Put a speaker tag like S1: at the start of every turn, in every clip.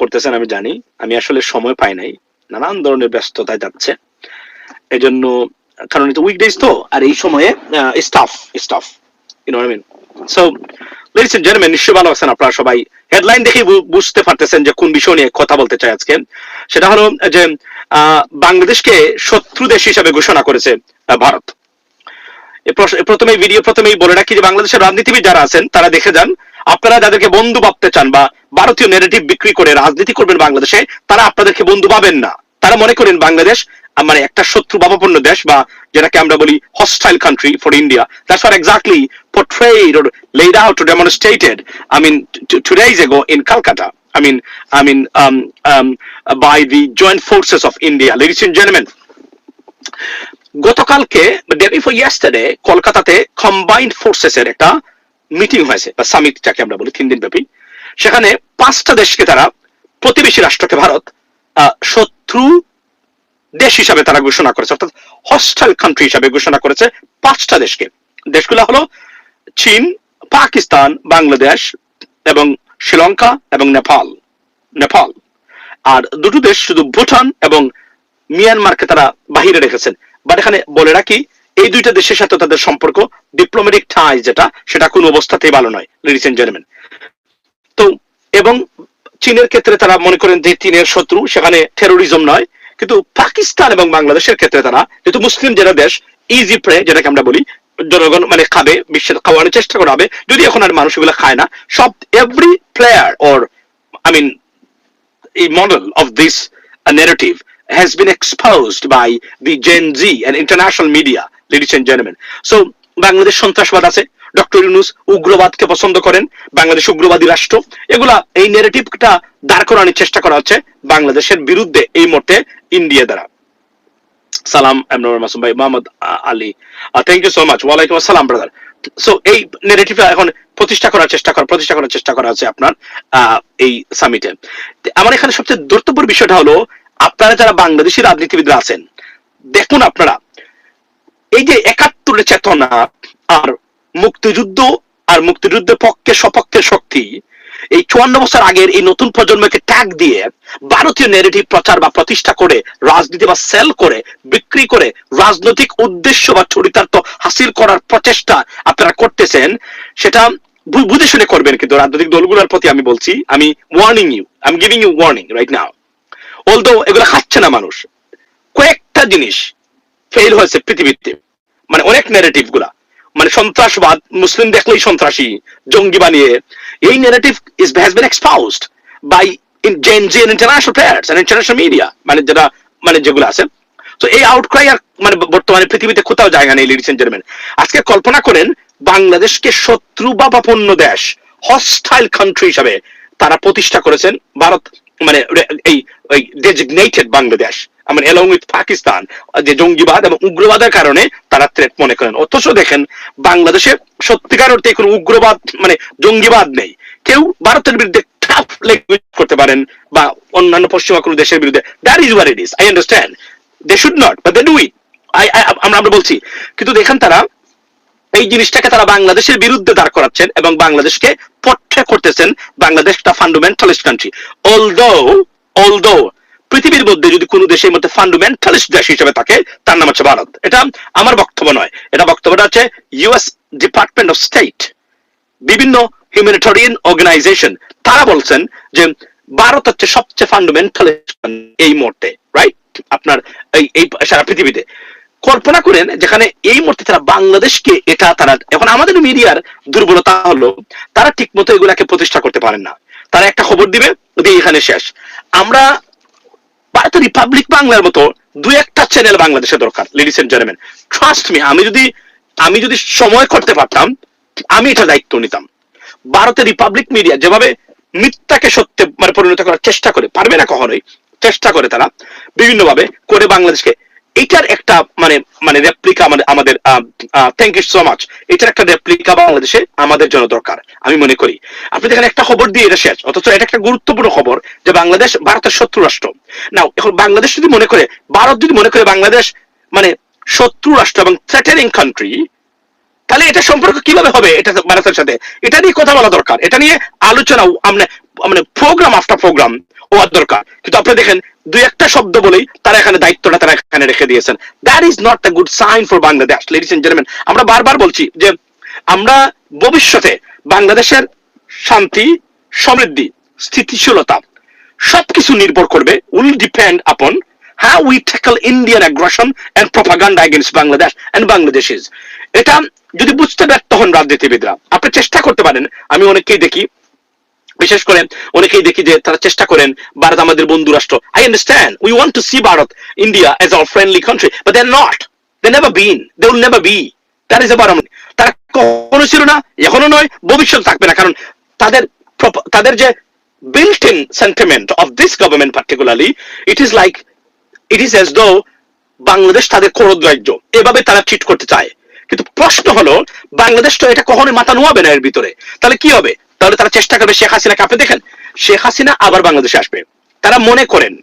S1: করতেছেন আমি জানি। আমি আসলে সময় পাই নাই। নানান ধরনের ব্যস্ততায় যাচ্ছে। এজন্য, কারণ এটা উইকডেজ তো, আর এই সময়ে staff staff you know I mean so ladies and gentleman ভালো আছেন আপনারা সবাই। হেডলাইন দেখে বুঝতে পারতেছেন যে কোন বিষয় নিয়ে কথা বলতে চাই আজকে। সেটা হলো যে বাংলাদেশকে শত্রু দেশ হিসাবে ঘোষণা করেছে ভারত। প্রথমে ভিডিও প্রথমেই বলে রাখি যে বাংলাদেশের রাজনীতিবিদ যারা আছেন তারা দেখে যান। আপনারা যাদেরকে বন্ধু ভাবতে চান বা ভারতীয় নেগেটিভ বিক্রি করে রাজনীতি করবেন বাংলাদেশে তারা আপনাদেরকে বন্ধু পাবেন না। তারা মনে করেন বাংলাদেশ মানে একটা শত্রু ভাবাপন্ন দেশ বা যেটাকে আমরা বলি hostile country for India that's are exactly portrayed or laid out or demonstrated I mean two days ago in Calcutta I mean I mean um, um, by the joint forces of India ladies গতকালকে day before yesterday কলকাতাতে combined forces এর একটা meeting হয়েছে, বা summit যাকে আমরা বলি, তিন দিন ব্যাপী। সেখানে পাঁচটা দেশকে তারা, প্রতিবেশী রাষ্ট্রকে ভারত শত্রু দেশ হিসাবে তারা ঘোষণা করেছে, অর্থাৎ হস্টাইল কান্ট্রি হিসাবে ঘোষণা করেছে পাঁচটা দেশকে। দেশগুলো হলো চীন, পাকিস্তান, বাংলাদেশ এবং শ্রীলঙ্কা এবং নেপাল নেপাল। আর দুটো দেশ শুধু ভুটান এবং মিয়ানমারকে তারা বাহিরে রেখেছেন। বাট এখানে বলে রাখি, এই দুইটা দেশের সাথে তাদের সম্পর্ক ডিপ্লোম্যাটিক ঠাঁই যেটা, সেটা কোনো অবস্থাতেই ভালো নয় লেডিস এন্ড জেন্টলম্যান তো, এবং চীনের ক্ষেত্রে তারা মনে করেন যে চীনের শত্রু, সেখানে টেরোরিজম নয়, কিন্তু পাকিস্তান এবং বাংলাদেশের ক্ষেত্রে তারা, যেহেতু মুসলিম যেটা দেশ ইজি প্রে যেটাকে আমরা বলি, জনগণ মানে খাবে, বিশ্বের খাওয়ানোর চেষ্টা করা হবে, যদি এখন আর মানুষ এগুলো খায় না, সব every player or I mean এই model of this narrative has been exposed by the Gen Z and international media, ladies and gentlemen. So, Bangladesh সন্ত্রাসবাদ আছে ডক্টর ইউনুস উগ্রবাদকে পছন্দ করেন বাংলাদেশ উগ্রবাদী রাষ্ট্র। এগুলা এই নেরেটিভটা দাঁড় করানোর চেষ্টা করা হচ্ছে বাংলাদেশের বিরুদ্ধে এই মুহূর্তে ইন্ডিয়া দ্বারা। সালাম এমনুর মাসুম ভাই Mohammad Ali thank you so much ওয়ালাইকুম আসসালাম ব্রাদার সো এই নেগেটিভটা এখন প্রতিষ্ঠা করার চেষ্টা করা প্রতিষ্ঠা করার চেষ্টা করা হচ্ছে আপনার এই সামিটে আমার এখানে সবচেয়ে গুরুত্বপূর্ণ বিষয়টা হলো আপনারা যারা বাংলাদেশি রাজনীতিবিদরা আছেন দেখুন আপনারা এই যে একাত্তরের চেতনা আর মুক্তিযুদ্ধ আর মুক্তিযুদ্ধের পক্ষে সপক্ষের শক্তি এই চুয়ান্ন বছর আগের এই নতুন প্রজন্মকে ট্যাগ দিয়ে ভারতীয় নেগেটিভ প্রচার বা প্রতিষ্ঠা করে রাজনীতি বা সেল করে বিক্রি করে রাজনৈতিক উদ্দেশ্য বা চরিতার্থ হাসিল করার প্রচেষ্টা আপনারা করতেছেন সেটা বুঝে শুনে করবেন কিন্তু রাজনৈতিক দলগুলোর প্রতি আমি বলছি আমি warning you I am giving you warning right now although এগুলো খাচ্ছে না মানুষ। কয়েকটা জিনিস ফেল হয়েছে পৃথিবীতে। মানে অনেক নেগেটিভগুলা। মানে সন্ত্রাসবাদ, মুসলিম দেখলেই সন্ত্রাসী, জঙ্গি বানিয়ে। এই negative is has been exposed by in international and international media মানে যেটা মানে যেগুলো আছে। তো এই আউটক্রাই আর মানে বর্তমানে পৃথিবীতে কোথাও জায়গা নেই লেডিস এন্ড জেন্টলম্যান আজকে কল্পনা করেন, বাংলাদেশকে শত্রু বা বাপন্ন দেশ হস্টাইল কান্ট্রি হিসাবে তারা প্রতিষ্ঠা করেছেন, ভারত মানে এই, ওই ডেজিগনেটেড বাংলাদেশ মানে এলং উইথ পাকিস্তান যে জঙ্গিবাদ এবং উগ্রবাদের কারণে তারা থ্রেট মনে করেন। অথচ দেখেন, বাংলাদেশে সত্যিকার অর্থে কোনো উগ্রবাদ মানে জঙ্গিবাদ নেই। কেউ ভারতের বিরুদ্ধে টাফ ল্যাঙ্গুয়েজ করতে পারেন বা অন্যান্য পশ্চিমা কোনো দেশের বিরুদ্ধে। That is war it is I understand they should not but they do it আমরা আমরা বলছি। কিন্তু দেখেন তারা এই জিনিসটাকে তারা বাংলাদেশের বিরুদ্ধে দাঁড় করাচ্ছেন এবং বাংলাদেশকে পট্টে করতেছেন বাংলাদেশ একটা ফান্ডামেন্টালিস্ট কান্ট্রি অলদো অলদো পৃথিবীর মধ্যে যদি কোনো দেশের মধ্যে ফান্ডামেন্টালিস্ট দেশ হিসেবে থাকে, তার নাম হচ্ছে ভারত। এটা আমার বক্তব্য নয়। এটা বক্তব্যটা হচ্ছে ইউএস ডিপার্টমেন্ট অফ স্টেট বিভিন্ন হিউম্যানিটারিয়ান অর্গানাইজেশন তারা বলছেন যে ভারত হচ্ছে সবচেয়ে ফান্ডামেন্টাল এই মুহূর্তে রাইট আপনার এই সারা পৃথিবীতে। কল্পনা করেন যেখানে এই মুহূর্তে তারা বাংলাদেশকে এটা তারা, এখন আমাদের মিডিয়ার দুর্বলতা হলো তারা ঠিক মতো এগুলাকে প্রতিষ্ঠা করতে পারেন না। তারা একটা খবর দিবে দিয়ে এখানে শেষ। আমরা ভারতের রিপাবলিক বাংলার মতো দু একটা চ্যানেল বাংলাদেশে দরকার ladies and gentleman trust me আমি যদি আমি যদি সময় করতে পারতাম, আমি এটা দায়িত্ব নিতাম। ভারতের রিপাবলিক মিডিয়া যেভাবে মিথ্যাকে সত্যে মানে পরিণত করার চেষ্টা করে, পারবে না কখনোই, চেষ্টা করে তারা। বিভিন্নভাবে করে বাংলাদেশকে এটার একটা মানে মানে রেপ্লিকা আমাদের আমাদের থ্যাংক ইউ সো মাচ এটার একটা রেপ্লিকা বাংলাদেশে আমাদের জন্য দরকার, আমি মনে করি। আপনি দেখেন একটা খবর দিয়ে এটা শেষ, অথচ এটা একটা গুরুত্বপূর্ণ খবর যে বাংলাদেশ ভারতের শত্রু রাষ্ট্র। না এখন বাংলাদেশ যদি মনে করে, ভারত যদি মনে করে বাংলাদেশ মানে শত্রু রাষ্ট্র এবং থ্রেটেনিং কান্ট্রি তাহলে এটা সম্পর্ক কীভাবে হবে এটা ভারতের সাথে? এটা নিয়ে কথা বলা দরকার। এটা নিয়ে আলোচনা মানে মানে প্রোগ্রাম আফটার প্রোগ্রাম হওয়ার দরকার। কিন্তু আপনি দেখেন, দুই একটা শব্দ বলেই তারা এখানে দায়িত্বটা তারা এখানে রেখে দিয়েছেন। That is not a good sign for Bangladesh ladies and gentleman আমরা বারবার বলছি যে, আমরা ভবিষ্যতে বাংলাদেশের শান্তি, সমৃদ্ধি, স্থিতিশীলতা সবকিছু নির্ভর করবে will depend upon how we tackle Indian aggression and propaganda against Bangladesh and Bangladeshis. এটা যদি বুঝতে ব্যর্থ হন রাজনীতিবিদরা, আপনি চেষ্টা করতে পারেন, আমি অনেককেই দেখি বিশেষ করে অনেকেই দেখি যে তারা চেষ্টা করেন ভারত আমাদের বন্ধু রাষ্ট্র। I understand we want to see Bharat India as our friendly country but they are not they never been they will never be that is a বারম তারা কখনো ছিল না, এখনও নয়, ভবিষ্যৎ থাকবে না। কারণ তাদের তাদের যে built in sentiment of this government particularly, it is like, it is as though Bangladesh তাদের করদ রাজ্য এভাবে তারা চিট করতে চায়। কিন্তু প্রশ্ন হলো বাংলাদেশ তো এটা কখনোই মাথা নোয়াবে না এর ভিতরে। তাহলে কি হবে? তাহলে তারা চেষ্টা করবে শেখ হাসিনাকে আপনি দেখেন শেখ হাসিনা আবার বাংলাদেশে আসবে তারা মনে করেন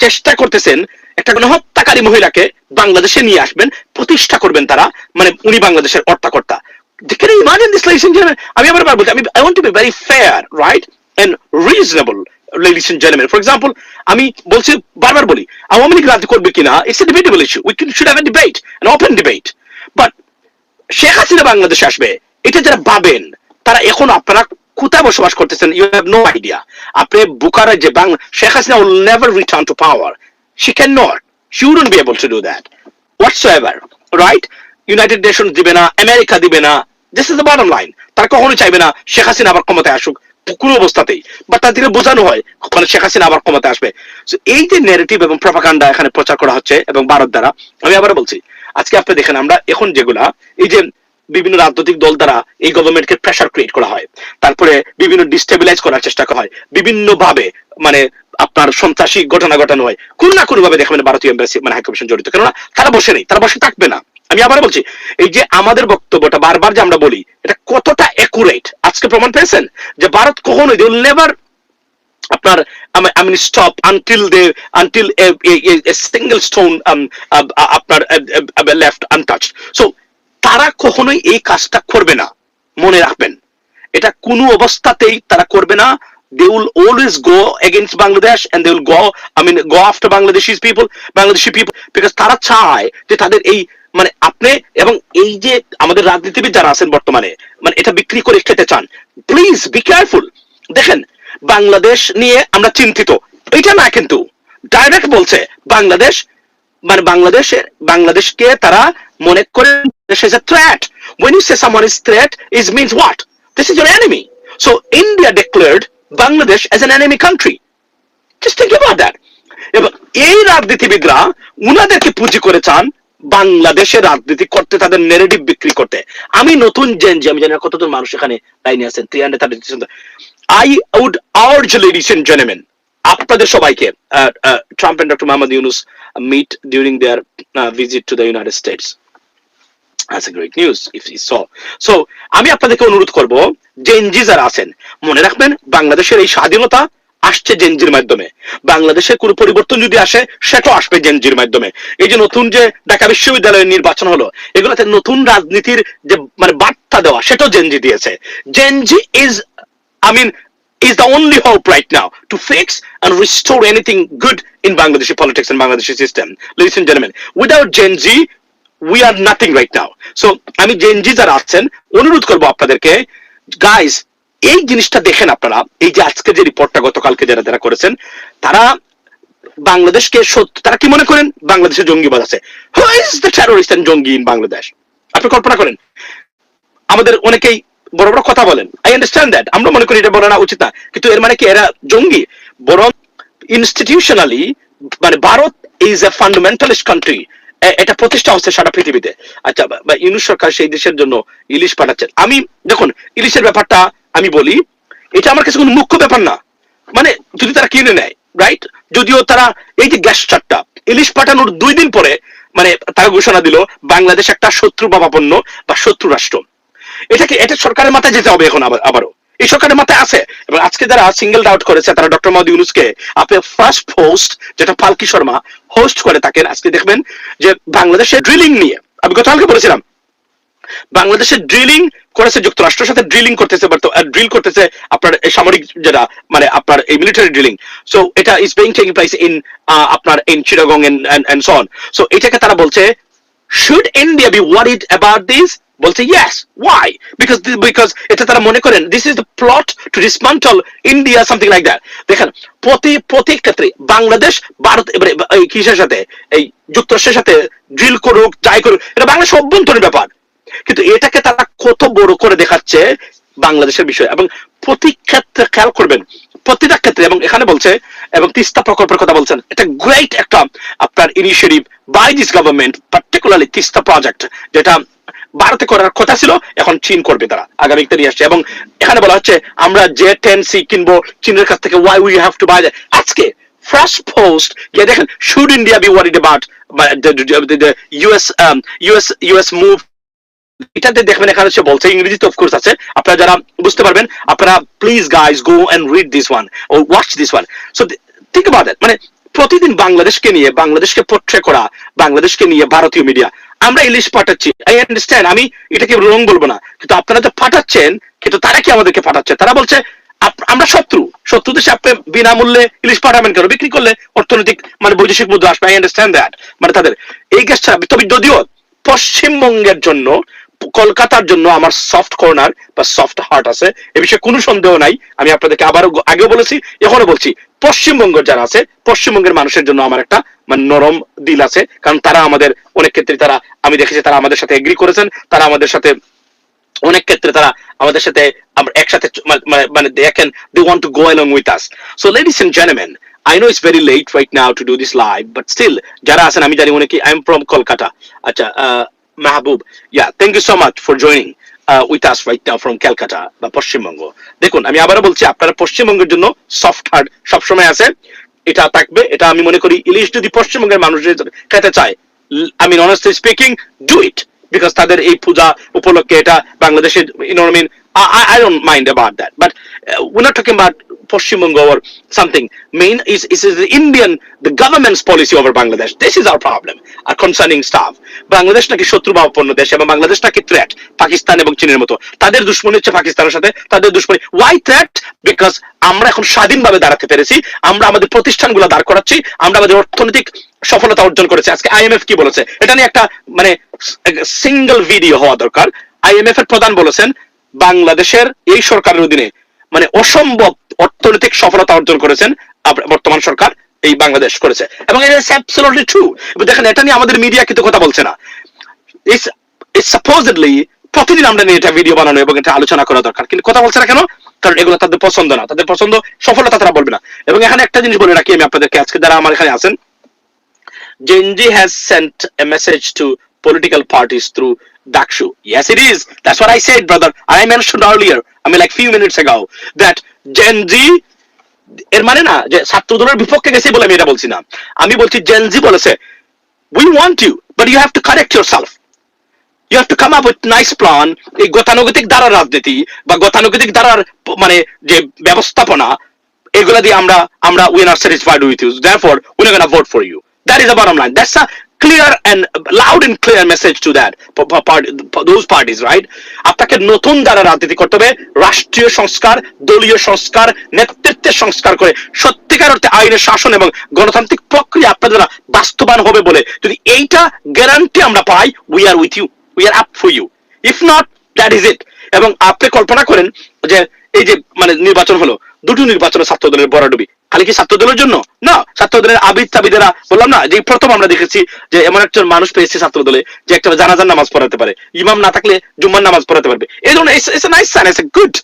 S1: চেষ্টা করতেছেন একটা কোনো হত্যাকারী মহিলাকে বাংলাদেশে নিয়ে আসবেন প্রতিষ্ঠা করবেন তারা মানে উনি বাংলাদেশের কর্তাকর্তা? আমি আবার বলছি আমি right? And reasonable, ladies and gentlemen. For example, আমি বলছি বারবার বলি আওয়ামী লীগ করবে কিনা it's a debatable issue we should have debate an open debate but Sheikh Hasina বাংলাদেশে আসবে এটা যারা ভাবেন তারা এখন আপনারা কোথায় বসবাস করতেছেন? ইউ হ্যাভ নো আইডিয়া আপনি বুকারা যে Bangla Sheikh Hasina will never return to power she cannot she wouldn't be able to do that whatsoever right United Nation দিবে না আমেরিকা দিবে না. This is the bottom line তারা কখনো চাইবে না শেখ হাসিনা আবার ক্ষমতায় আসুক। কোনো অবস্থাতেই। বা তাদেরকে বোঝানো হয় মানে শেখ হাসিনা আবার ক্ষমতায় আসবে। এই যে নেগেটিভ এবং প্রপাকাণ্ডা এখানে প্রচার করা হচ্ছে এবং ভারত দ্বারা, আমি আবার বলছি, আজকে আপনি দেখেন আমরা এখন যেগুলা, এই যে বিভিন্ন রাজনৈতিক দল দ্বারা এই গভর্নমেন্টকে প্রেশার ক্রিয়েট করা হয়। তারপরে বিভিন্ন ডিস্টেবিলাইজ করার চেষ্টা করা হয়। বিভিন্ন ভাবে মানে আপনার সন্ত্রাসী ঘটনা ঘটানো হয়। কোন না কোন ভাবে দেখবেন ভারতীয় এম্বাসি মানে হাইকমিশন জড়িত। কেননা তারা বসে নেই, তারা বসে থাকবে না। আমি আবার বলছি, এই যে আমাদের বক্তব্যটা বারবার যে আমরা বলি, এটা কতটা একুরেট আজকে প্রমাণ পেয়েছেন যে ভারত কখনোই দে নেভার আপনার I mean stop until they until single stone আপনার লেফট আনটাচ সো তারা কখনোই এই কাজটা করবে না। মনে রাখবেন, এটা কোনো অবস্থাতেই তারা করবে না। They will always go against Bangladesh and they will go, I mean, go after Bangladeshi people Bangladeshi people, because তারা চায় যে তাদের এই মানে আপনি এবং এই যে আমাদের রাজনীতিবিদ যারা আছেন বর্তমানে মানে এটা বিক্রি করে খেতে চান প্লিজ বি কেয়ারফুল দেখেন বাংলাদেশ নিয়ে আমরা চিন্তিত, এটা না কিন্তু। ডাইরেক্ট বলছে বাংলাদেশ মানে বাংলাদেশের বাংলাদেশকে তারা মনে enemy. Country. Just think about that. এবং এই রাজনীতিবিদরা উনাদেরকে পুঁজি করে চান বাংলাদেশের রাজনীতি করতে, তাদের নেগেটিভ বিক্রি করতে। আমি নতুন জেন আমি জানি কতজন মানুষ এখানে লাইনে I would urge ladies and আপনাদের সবাইকে Trump and doctor Mohammad Yunus meet during their visit to the United States আমি আপনাদেরকে অনুরোধ করব জেনজি যারা আছেন মনে রাখবেন বাংলাদেশের এই স্বাধীনতা আসছে জেনজির মাধ্যমে। বাংলাদেশের কোনো পরিবর্তন যদি আসে সেটাও আসবে জেনজির মাধ্যমে। এই যে নতুন যে ঢাকা বিশ্ববিদ্যালয়ের নির্বাচন হলো এগুলোতে নতুন রাজনীতির যে মানে বার্তা দেওয়া সেটাও জেনজি দিয়েছে। Gen Z is I mean, is the only hope right now to fix and restore anything good in Bangladeshi politics and Bangladeshi system. Ladies and gentlemen, without Gen Z, we are nothing right now. So, আমি Gen Z যারা আছেন অনুরোধ করব আপনাদেরকে guys এই জিনিসটা দেখেন আপনারা এই যে আজকে যে রিপোর্টটা গতকালকে যারা যারা করেছেন তারা বাংলাদেশকে সত্য তারা কি মনে করেন বাংলাদেশে জঙ্গিবাদ আছে who is the terrorist and জঙ্গি ইন বাংলাদেশ আপনি কল্পনা করেন আমাদের অনেকেই বড় বড় কথা বলেন। আই আন্ডারস্ট্যান্ড দ্যাট আমরা মনে করি এটা বলা উচিত না। কিন্তু এর মানে কি এরা জঙ্গি? বরং ইনস্টিটিউশনালি মানে Bharat is a fundamentalist country এটা প্রতিষ্ঠা হচ্ছে সারা পৃথিবীতে। আচ্ছা বা- ইউনুস সরকার সেই দেশের জন্য ইলিশ পাঠাচ্ছেন। আমি, দেখুন, ইলিশের ব্যাপারটা আমি বলি, এটা আমার কাছে কোনো মুখ্য ব্যাপার না। মানে যদি তারা কিনে নেয় রাইট যদিও তারা এই যে গ্যাস চারটা, ইলিশ পাঠানোর দুই দিন পরে মানে তারা ঘোষণা দিল, বাংলাদেশ একটা শত্রু বাবাপন্ন বা শত্রু রাষ্ট্র। এটাকে এটা সরকারের মাথায় যেতে হবে এখন আবার আবারও? এই সরকারের মাথায় আছে? এবং আজকে যারা সিঙ্গেল আউট করেছে, তারা ডক্টর মোহাম্মদ ইউনুসকে আপনি ফার্স্ট পোস্ট যেটা পালকি শর্মা হোস্ট করে থাকেন, আজকে দেখবেন যে বাংলাদেশের ড্রিলিং নিয়ে আমি গতকালকে বলেছিলাম, বাংলাদেশে ড্রিলিং করেছে যুক্তরাষ্ট্রের সাথে ড্রিলিং করতেছে ড্রিল করতেছে আপনার এই সামরিক যেটা মানে আপনার এই মিলিটারি ড্রিলিং সো এটা is being taking place in আপনার in Chittagong and Son so এটাকে তারা বলছে should India be worried about this বলছে ইয়েস ওয়াই বিকজ বিকজ এটা তারা মনে করেন this is the plot to dismantle India something like that দেখেন, প্রতি প্রতি ক্ষেত্রে বাংলাদেশ, ভারত, এবারে এই কিসের সাথে? এই যুক্তরাষ্ট্রের সাথে ড্রিল করুক যাই করুক, এটা বাংলাদেশ অভ্যন্তরীণ ব্যাপার। কিন্তু এটাকে তারা কত বড় করে দেখাচ্ছে বাংলাদেশের বিষয়? এবং প্রতি ক্ষেত্রে খেয়াল করবেন, প্রতিটা ক্ষেত্রে, এবং এখানে বলছে, এবং তিস্তা প্রকল্পের কথা বলছেন, এটা গ্রেট একটা, আপনার initiative by this government particularly Teesta project যেটা ভারতে করার কথা ছিল, এখন চীন করবে তারা, আগামীতে নিয়ে আসছে। এবং এখানে বলা হচ্ছে, আমরা যে টেন সি কিনবো, চীনের কাছ থেকে why we have to buy আজকে ফার্স্ট পোস্ট গিয়ে দেখেন should India be worried about US US US move এটাতে দেখবেন এখানে সে বলছে, ইংরেজিতে অফকোর্স আছে, আপনারা যারা বুঝতে পারবেন, আপনারা please guys go and read this one or watch this one so about it মানে প্রতিদিন বাংলাদেশকে নিয়ে, বাংলাদেশকে পোট্রে করা, বাংলাদেশকে নিয়ে ভারতীয় মিডিয়া আমরা ইলিশ পাঠাচ্ছি। আই আন্ডারস্ট্যান্ড আমি এটাকে রং বলব না। কিন্তু আপনারা যে পাঠাচ্ছেন, কিন্তু তারা কি আমাদেরকে পাঠাচ্ছে? তারা বলছে আমরা শত্রু। শত্রু দেশে আপনি বিনামূল্যে ইলিশ পাঠাবেন কেন? বিক্রি করলে অর্থনৈতিক মানে বৈদেশিক মুদ্রা আসবে। আই আন্ডারস্ট্যান্ড দ্যাট মানে তাদের, এই গ্যাসটা, তবে যদিও পশ্চিমবঙ্গের জন্য কলকাতার জন্য আমার সফট কর্নার বা সফট হার্ট আছে, এ বিষয়ে কোনো সন্দেহ নাই। আমি আপনাদেরকে আবারও আগেও বলেছি, এখনও বলছি, পশ্চিমবঙ্গ যারা আছে, পশ্চিমবঙ্গের মানুষের জন্য আমার একটা মানে নরম দিল আছে। কারণ তারা আমাদের, অনেক ক্ষেত্রে তারা, আমি দেখেছি তারা আমাদের সাথে এগ্রি করেছেন, তারা আমাদের সাথে, অনেক ক্ষেত্রে তারা আমাদের সাথে একসাথে মানে দেখেন they want to go along with us so ladies and gentleman I know it's very late right now to do this live but still যারা আছেন, আমি জানি অনেকে আই এম ফ্রম কলকাতা আচ্ছা Mahbub yeah thank you so much for joining with us right now from Calcutta বা পশ্চিমবঙ্গ দেখুন আমি আবারও বলছি আপনারা পশ্চিমবঙ্গের জন্য সফট হার্ট সবসময় আছে এটা থাকবে এটা আমি মনে করি ইলিশ যদি পশ্চিমবঙ্গের মানুষ খেতে চায় I mean honestly speaking do it because তাদের এই পূজা উপলক্ষে এটা বাংলাদেশের what I mean? I, I don't mind about that but uh, Pashchimbanga or something main is, is, the Indian the government's policy over Bangladesh. This is our problem our concerning stuff Bangladesh নাকি শত্রু বা অপন্ন দেশ এবং বাংলাদেশ নাকি threat Pakistan এবং চীনের মতো। তাদের দুশ্মনী হচ্ছে পাকিস্তানের সাথে তাদের দুশ্মনী। ওয়াই থ্রেট বিকজ আমরা এখন স্বাধীনভাবে দাঁড়াতে পেরেছি আমরা আমাদের প্রতিষ্ঠানগুলো দাঁড় করাচ্ছি আমরা আমাদের অর্থনৈতিক সফলতা অর্জন করেছি। আজকে আইএমএফ কি বলেছে? এটা নিয়ে একটা মানে সিঙ্গেল ভিডিও হওয়া দরকার। আইএমএফ এর প্রধান বলেছেন বাংলাদেশের এই সরকারের অধীনে মানে অসম্ভব অর্থনৈতিক সফলতা অর্জন করেছেন বর্তমান সরকার এই বাংলাদেশ করেছে। এবং দেখেন এটা নিয়ে আমাদের মিডিয়া কিন্তু কথা বলছে না। প্রতিদিন আমরা নিয়ে এটা ভিডিও বানানো এবং এটা আলোচনা করা দরকার। কিন্তু কথা বলছে না কেন? কারণ এগুলো তাদের পছন্দ না। তাদের পছন্দ সফলতা তারা বলবে না। এবং এখানে একটা জিনিস বলে রাখি আমি আপনাদেরকে। আজকে যারা আমার এখানে আছেন Genji has sent a message to political parties through Dakshu. Yes, it is. That's what I said, brother. I mentioned earlier, I mean, like few minutes ago, that Genji এর মানে না যে ছাত্র দলের বিপক্ষে গেছে বলে আমি এটা বলছি না। আমি বলছি জেনজি বলেছে we want you but you have to correct yourself you have to come up with nice plan এই গতানুগতিক দ্বারা রাজনীতি বা গতানুগতিক দ্বারার মানে যে ব্যবস্থাপনা, এগুলা দিয়ে আমরা আমরা we are satisfied with you therefore we are vote for you that is a bottom line that's a clear and loud and clear message to that those parties right আপনাকে নতুন দ্বারা রাজনীতি করতে হবে, রাষ্ট্রীয় সংস্কার, দলীয় সংস্কার, নেতৃত্বের সংস্কার করে। সত্যিকার অর্থে আইনের শাসন এবং গণতান্ত্রিক প্রক্রিয়া আপনার দ্বারা বাস্তবায়ন হবে বলে যদি এইটা গ্যারান্টি আমরা পাই we are with you we are up for you if not that is it এবং আপনি কল্পনা করেন যে এই যে মানে নির্বাচন হলো, দুটো নির্বাচনে ছাত্র দলের খালি কি ছাত্র দলের জন্য? না ছাত্র দলের আবিদ তাবিদেরা, বললাম না, যে প্রথম আমরা দেখেছি যে এমন একজন মানুষ পেয়েছে ছাত্র দলে যে একটা জানাজার নামাজ পড়াতে পারে। ইমাম না থাকলে জুম্মার নামাজ পড়াতে পারবে। এই ধরনের গুড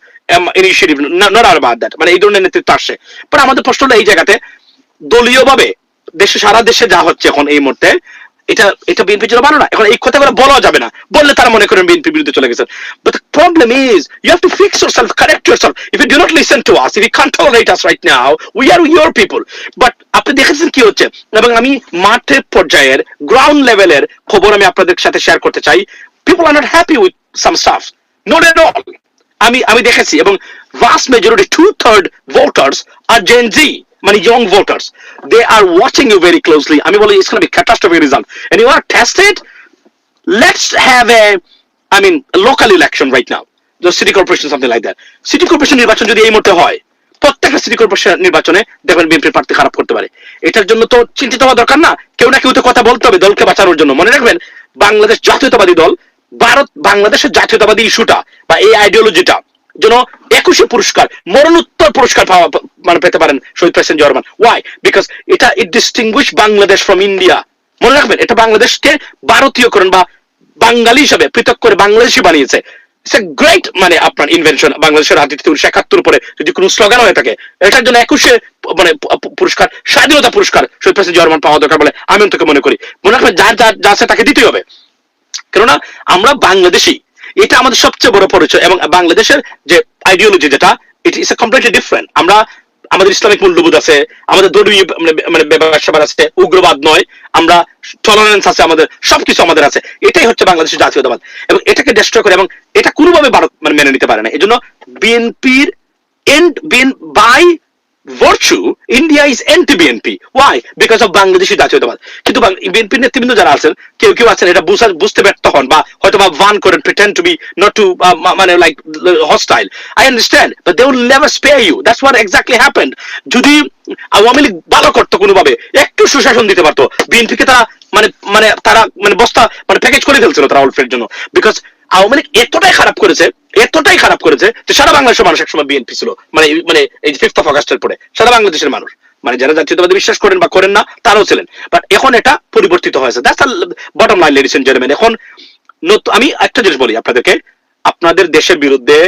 S1: ইনিশিয়েটিভ নট আর বাদ দ্যাট মানে এই ধরনের নেতৃত্ব আসে। পরে আমাদের প্রশ্নটা এই জায়গাতে, দলীয়ভাবে, দেশে, সারা দেশে যা হচ্ছে এখন এই মুহূর্তে এটা এটা বিএনপির জন্য ভালো না। এখন এই কথাগুলো বলা যাবে না। বললে তারা মনে করেন বিএনপির বিরুদ্ধে চলে গেছেন but the problem is you have to fix yourself correct yourself if you do not listen to us if you can't tolerate us right now we are your people but আপনি দেখেছেন কি হচ্ছে? এবং আমি মাঠের পর্যায়ের গ্রাউন্ড লেভেলের খবর আমি আপনাদের সাথে শেয়ার করতে চাই। People are not happy with some stuff not at all আমি আমি দেখেছি এবং vast majority two third voters are gen Z মানে young voters, they are watching you very closely. আমি বলি catastrophic result. And you want to test it let's have a I mean local election right now city corporation something like that city corporation নির্বাচন যদি এই মুহূর্তে হয়, প্রত্যেকটা city corporation নির্বাচনে দেখবেন বিএনপির প্রার্থী খারাপ করতে পারে। এটার জন্য তো চিন্তিত হওয়া দরকার না। কেউ না কেউ তো কথা বলতে হবে দলকে বাঁচানোর জন্য। মনে রাখবেন, বাংলাদেশ জাতীয়তাবাদী দল, ভারত বাংলাদেশের জাতীয়তাবাদী ইস্যুটা বা এই আইডিওলজিটা যেন একুশে পুরস্কার মরণোত্তর পুরস্কার পাওয়া মানে পেতে পারেন শহীদ president Zia Rahman why because এটা it distinguish Bangladesh from India মনে রাখবেন, এটা বাংলাদেশকে ভারতীয়করণ বা বাঙালি হিসাবে, পৃথক করে বাংলাদেশি বানিয়েছে। ইটস এ গ্রেট মানে আপনার ইনভেনশন বাংলাদেশের রাজনীতি উনিশশো একাত্তর উপরে যদি কোনো স্লোগান হয়ে থাকে, এটার জন্য একুশে মানে পুরস্কার, স্বাধীনতা পুরস্কার শহীদ প্রেসিডেন্ট জিয়া রহমান পাওয়া দরকার বলে আমি অন্তত মনে করি। মনে রাখবেন, যার যার যা আছে তাকে দিতেই হবে। কেননা, আমরা বাংলাদেশি, এটা আমাদের সবচেয়ে বড় পরিচয় এবং বাংলাদেশের যে আইডিওলজি যেটা ইট ইস কমপ্লিটলি ডিফারেন্ট আমরা আমাদের ইসলামিক মূল্যবোধ আছে, আমাদের দলীয় মানে মানে ব্যবসা আছে, উগ্রবাদ নয়, আমরা টলারেন্স আছে আমাদের, সবকিছু আমাদের আছে। এটাই হচ্ছে বাংলাদেশের জাতীয়তাবাদ। এবং এটাকে ডেস্ট্রয় করে এবং এটা কোনোভাবে ভারত মানে মেনে নিতে পারে না। এই জন্য বিএনপির and BN by virtue India is anti BNP why? Because of Bangladeshi জাতীয়তাবাদ. কিন্তু বিএনপি নেতৃবৃন্দ যারা আছেন কেউ কেউ আছেন এটা বুঝা- বুঝতে ব্যর্থ হন বা হয়তো বা ভান করেন pretend to be not to uh, মানে like hostile. I understand but they will never spare you. That's what exactly happened. যদি আওয়ামী লীগ ভালো করতো কোনোভাবে একটু সুশাসন দিতে পারতো বিএনপি কে তারা মানে মানে তারা মানে বস্তা মানে প্যাকেজ করে ফেলছিল তারা অল্পের জন্য। বিকজ আওয়ামী লীগ এতটাই খারাপ করেছে এতটাই খারাপ করেছে যে সারা বাংলাদেশের মানুষ একসময় বিএনপি ছিল। মানে মানে এই ফিফথ অফ আগস্টের পরে, সারা বাংলাদেশের মানুষ। মানে যারা জাতীয়তাবাদী বিশ্বাস করেন বা করেন না, তারাও ছিলেন। বাট এখন এটা পরিবর্তিত হয়েছে। That's bottom line ladies and gentleman এখন আমি একটা জিনিস বলি আপনাদেরকে। আপনাদের দেশের বিরুদ্ধে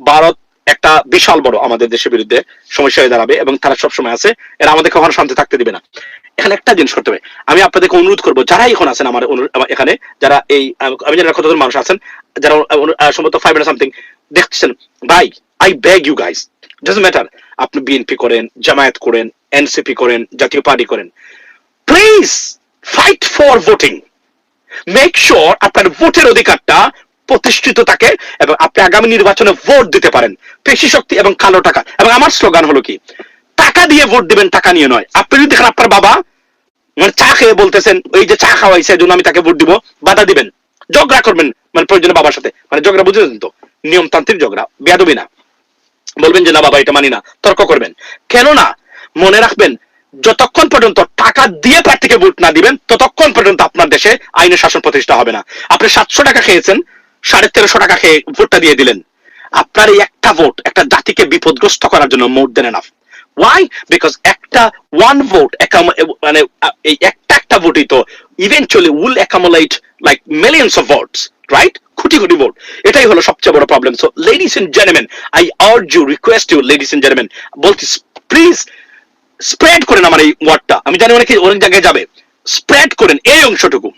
S1: ভারত একটা বিশাল বড় আমাদের দেশের বিরুদ্ধে সমস্যা হয়ে দাঁড়াবে এবং তারা সবসময় আছে। এরা আমাদের কখনো শান্তি থাকতে দিবে না। এখানে একটা জিনিস করতে হবে। আমি আপনাদেরকে অনুরোধ করব যারা এখন আছেন আমার এখানে, যারা এই আমি না কতজন মানুষ আছেন, যারা সম্ভবত ফাইভ সামথিং দেখছেন, ভাই I beg you guys doesn't matter আপনি বিএনপি করেন, জামায়াত করেন এনসিপি করেন, জাতীয় পার্টি করেন please fight for voting make sure আপনার ভোটের অধিকারটা প্রতিষ্ঠিত থাকে এবং আপনি আগামী নির্বাচনে ভোট দিতে পারেন, পেশি শক্তি এবং কালো টাকা, এবং আমার স্লোগান হলো কি, টাকা দিয়ে ভোট দিবেন, টাকা নিয়ে নয়, আপনি যদি দেখেন আপনার বাবা চা খেয়ে বলতেছেন ওই যে চা খাওয়াইছে এই জন্য আমি তাকে ভোট দিব, বাধা দিবেন। ঝগড়া করবেন মানে প্রয়োজনে বাবার সাথে। মানে ঝগড়া বুঝেছেন তো? নিয়মতান্ত্রিক ঝগড়া, বেয়াদবি না। বলবেন যে, না বাবা, এটা মানি না, তর্ক করবেন। কেন না মনে রাখবেন, যতক্ষণ পর্যন্ত টাকা দিয়ে প্রার্থীকে ভোট না দিবেন, ততক্ষণ পর্যন্ত আপনার দেশে আইনের শাসন প্রতিষ্ঠা হবে না। আপনি সাতশো টাকা খেয়েছেন, সাড়ে তেরোশো টাকা খেয়ে ভোটটা দিয়ে দিলেন। আপনার এই একটা ভোট, একটা জাতিকে বিপদগ্রস্ত করার জন্য more than enough why because একটা ওয়ান ভোট মানে এই একটা একটা ভোটই তো eventually will accumulate like millions of votes right crore crore vote এটাই হলো সবচেয়ে বড় problem so ladies and gentleman I urge you request you ladies and gentleman বলছি প্লিজ স্প্রেড করেন আমার এই ওয়ার্ডটা আমি জানি অনেকে অনেক জায়গায় যাবে। স্প্রেড করেন এই অংশটুকু।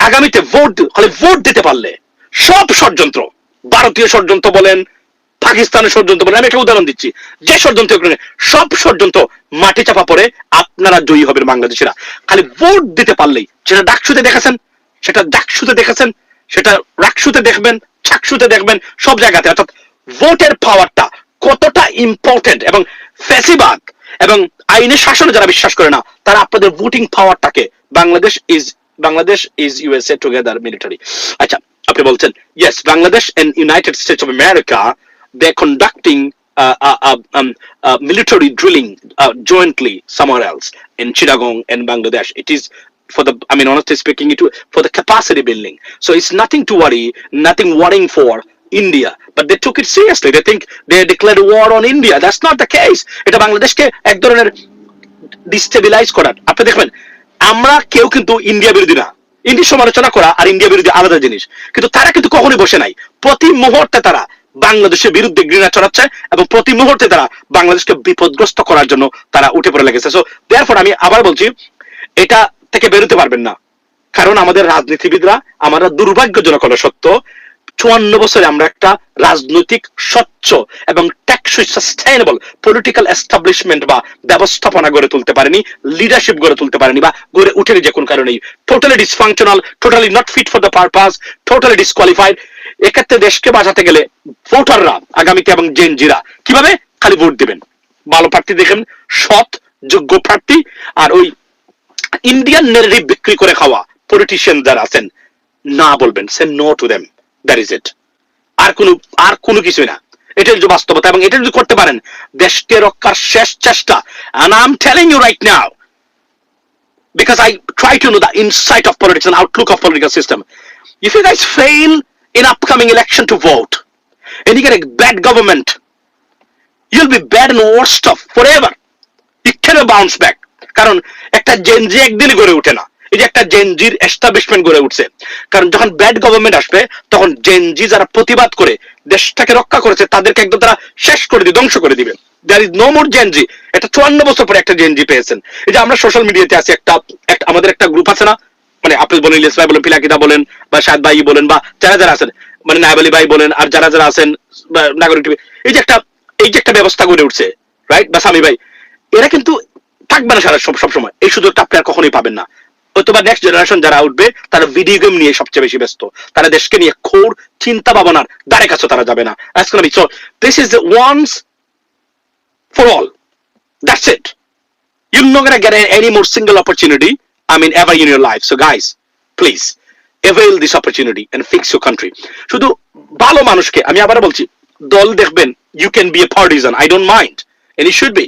S1: আগামীতে ভোট হলে ভোট দিতে পারলে সব ষড়যন্ত্র, ভারতীয় ষড়যন্ত্র বলেন পাকিস্তানের ষড়যন্ত্র বলেন আমি একটা উদাহরণ দিচ্ছি। যে ষড়যন্ত্র সব ষড়যন্ত্র মাটি চাপা পড়ে আপনারা জয়ী হবেন বাংলাদেশিরা। খালি ভোট দিতে পারলেই সেটা ডাকসুতে দেখেছেন, সেটা ডাকসুতে দেখেছেন, সেটা রাকসুতে দেখবেন, চাকসুতে দেখবেন, সব জায়গাতে। অর্থাৎ ভোটের পাওয়ারটা কতটা ইম্পর্টেন্ট এবং ফেসিবাদ এবং আইনের শাসনে যারা বিশ্বাস করে না, তারা আপনাদের voting পাওয়ারটাকে Bangladesh is Bangladesh is USA together military আচ্ছা আপনি বলছেন yes Bangladesh and United States of America they conducting uh, uh, uh, um, uh, military drilling uh, jointly somewhere else in Chittagong and Bangladesh. It is for the, I mean, honestly speaking, it for the capacity building. So it's nothing to worry, nothing worrying for India. But they took it seriously. They think they declared war on India. That's not the case. এটা বাংলাদেশকে এক ধরনের destabilise করার আপনি দেখবেন আমরা কেউ কিন্তু ইন্ডিয়া বিরোধী না ইন্ডিয়ার সমালোচনা করা আর ইন্ডিয়া বিরোধী আলাদা জিনিস কিন্তু তারা কিন্তু কখনোই বসে নাই প্রতি মুহূর্তে তারা বাংলাদেশের বিরুদ্ধে ঘৃণা ছড়াচ্ছে এবং প্রতি মুহূর্তে তারা বাংলাদেশকে বিপদগ্রস্ত করার জন্য তারা উঠে পড়ে লেগেছে। সো দেয়ারফর আমি আবার বলছি, এটা থেকে বেরোতে পারবেন না। কারণ আমাদের রাজনীতিবিদরা, আমরা দুর্ভাগ্যজনক হলো সত্য, চুয়ান্ন বছরে আমরা একটা রাজনৈতিক স্বচ্ছ এবং টেকসই সাস্টেইনেবল পলিটিক্যাল এস্টাবলিশমেন্ট বা ব্যবস্থাপনা গড়ে তুলতে পারেনি লিডারশিপ গড়ে তুলতে পারেনি বা গড়ে উঠেনি যে কোন কারণেই। Totally dysfunctional totally not fit for the purpose totally disqualified এক্ষেত্রে দেশকে বাঁচাতে গেলে ভোটাররা, আগামীতে এবং জেনজিরা কীভাবে খালি ভোট দিবেন? ভালো প্রার্থী দেখেন, সৎ, যোগ্য প্রার্থী আর ওই ইন্ডিয়ান নেরেটিভ বিক্রি করে খাওয়া পলিটিশিয়ান যারা আছেন, না বলবেন say no to them that is it আর কোনো আর কোনো কিছুই না। এটা যদি বাস্তবতা এবং এটা যদি করতে পারেন, দেশকে রক্ষার শেষ চেষ্টা। And I'm telling you right now, because I try to know the insight of politics and outlook of political system if you guys fail in upcoming election to vote. And you get a bad government, you'll be bad and worst off forever. You cannot bounce back. কারণ একটা Gen Z একদিনে গড়ে ওঠে না। এই যে একটা জেনজির establishment গড়ে উঠছে। কারণ যখন ব্যাড গভর্নমেন্ট আসবে, তখন জেনজি যারা প্রতিবাদ করে, দেশটাকে রক্ষা করেছে, তাদেরকে একদম তারা শেষ করে দিবে, ধ্বংস করে দিবে। There is no more gen Z এটা চুয়ান্ন বছর পরে একটা জেনজি পেয়েছেন। এই যে আমরা সোশ্যাল মিডিয়াতে আছি, একটা আমাদের একটা গ্রুপ আছে না? মানে আপনি বলেন, ইলিয়াস ভাই বলেন, পিলাকিদা বলেন, বা সাদ ভাই বলেন, বা যারা যারা আছেন মানে নাইব ভাই বলেন, আর যারা যারা আছেন নাগরিক টিভি, এই যে একটা, এই যে একটা ব্যবস্থা গড়ে উঠছে রাইট বা স্বামী ভাই, এরা কিন্তু থাকবে না সারা সব সবসময় এই সুযোগটা আপনি আর কখনোই পাবেন না। অথবা নেক্সট জেনারেশন যারা উঠবে, তারা ভিডিও গেম নিয়ে সবচেয়ে বেশি ব্যস্ত। তারা দেশকে নিয়ে খোর চিন্তা ভাবনার দ্বারে কাছে তারা যাবে না। So this is once for all that's it not gonna get any more single opportunity. I mean ever in your life so guys please avail this opportunity and fix your country শুধু ভালো মানুষকে আমি আবার বলছি দল দেখবেন you can be a partisan I don't mind and you should be